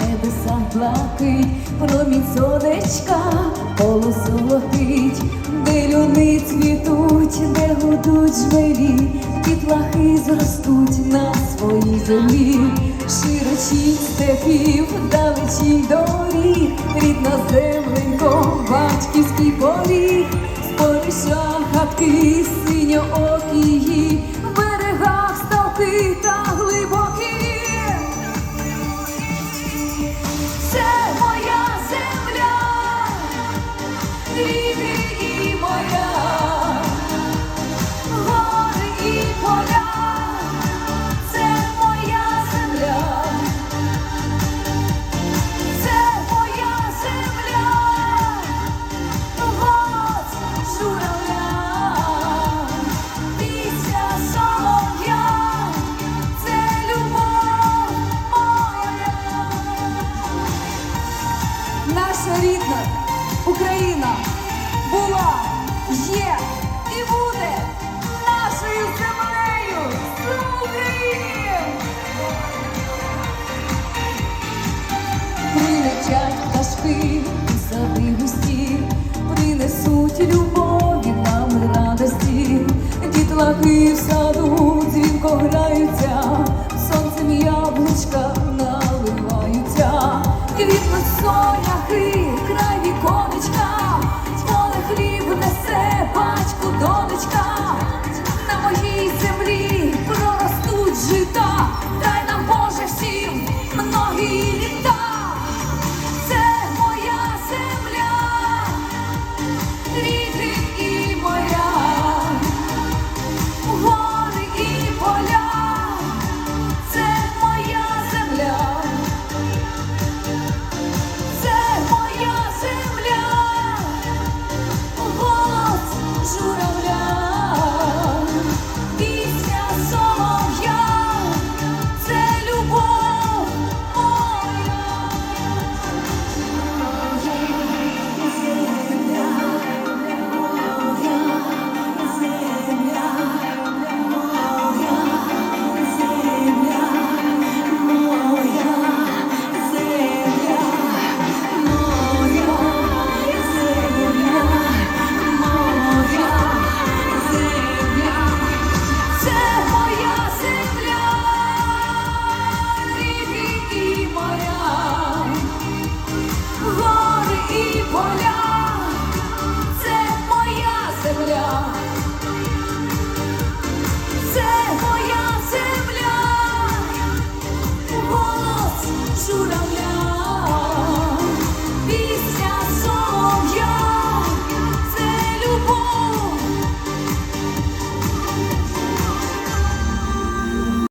Небеса блакить, промінь сонечка полосолотить, де люни цвітуть, де гудуть жмелі, дітлахи зростуть на своїй землі, широчі степів, далечінь доріг, рідна земленько, батьківський поріг, спориша хатки, синьоокії, в берегах ставки Наша рідна Україна була, є і буде нашою землею. Слава Україні! Прилетять пташки сади густі, принесуть любові нам радості, дітлахи в саду nessuno